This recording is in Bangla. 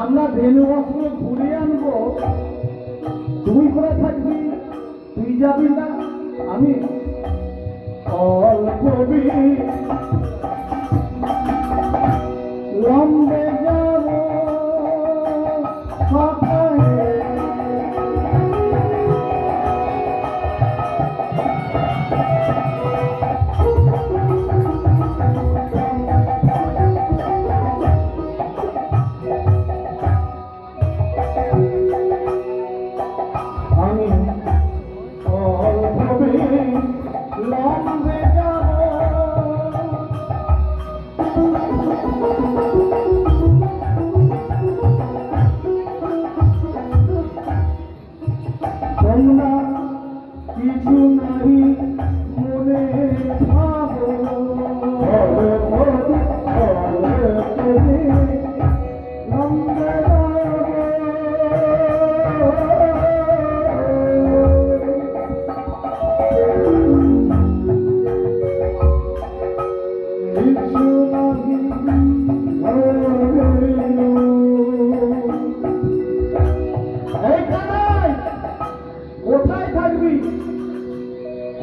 আমরা ভেনু বস্ত্র ঘুরে আনব। তুই করে থাকবি তুই যাবি না আমি অল্প কিছু